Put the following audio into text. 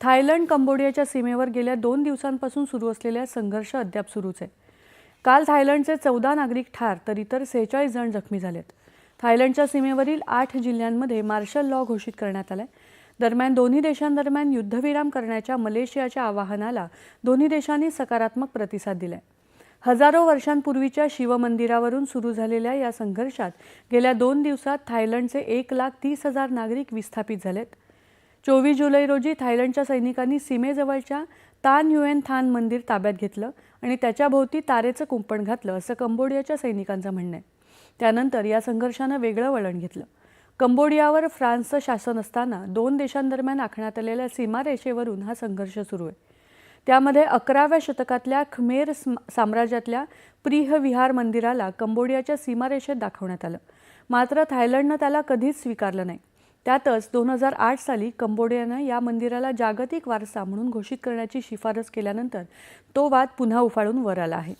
Thailand कंबोडियाच्या सीमेवर गेल्या दोन दिवसांपासून सुरू असलेला संघर्ष अद्याप सुरूच आहे. काल थायलंडचे चौदा नागरिक ठार तर इतर सेहेचाळीस जण जखमी झालेत. थायलंडच्या सीमेवरील आठ जिल्ह्यांमध्ये मार्शल लॉ घोषित करण्यात आलाय. दरम्यान दोन्ही देशांदरम्यान युद्धविराम करण्याच्या मलेशियाच्या आवाहनाला दोन्ही देशांनी सकारात्मक प्रतिसाद दिलाय. हजारो वर्षांपूर्वीच्या शिवमंदिरावरून सुरू झालेल्या या संघर्षात गेल्या दोन दिवसात थायलंडचे एक लाख तीस हजार नागरिक विस्थापित झालेत. चोवीस जुलै रोजी थायलंडच्या सैनिकांनी सीमेजवळच्या तान युएन थान मंदिर ताब्यात घेतलं आणि त्याच्याभोवती तारेचं कुंपण घातलं असं कंबोडियाच्या सैनिकांचं म्हणणं आहे. त्यानंतर या संघर्षानं वेगळं वळण घेतलं. कंबोडियावर फ्रान्सचं शासन असताना दोन देशांदरम्यान आखण्यात आलेल्या सीमारेषेवरून हा संघर्ष सुरू आहे. त्यामध्ये अकराव्या शतकातल्या खमेर साम्राज्यातल्या प्रिह विहार मंदिराला कंबोडियाच्या सीमारेषेत दाखवण्यात आलं. मात्र थायलंडनं त्याला कधीच स्वीकारलं नाही. त्यातच दोन हजार आठ साली कंबोडियानं या मंदिराला जागतिक वारसा म्हणून घोषित करण्याची शिफारस केल्यानंतर तो वाद पुन्हा उफाळून वर आला आहे.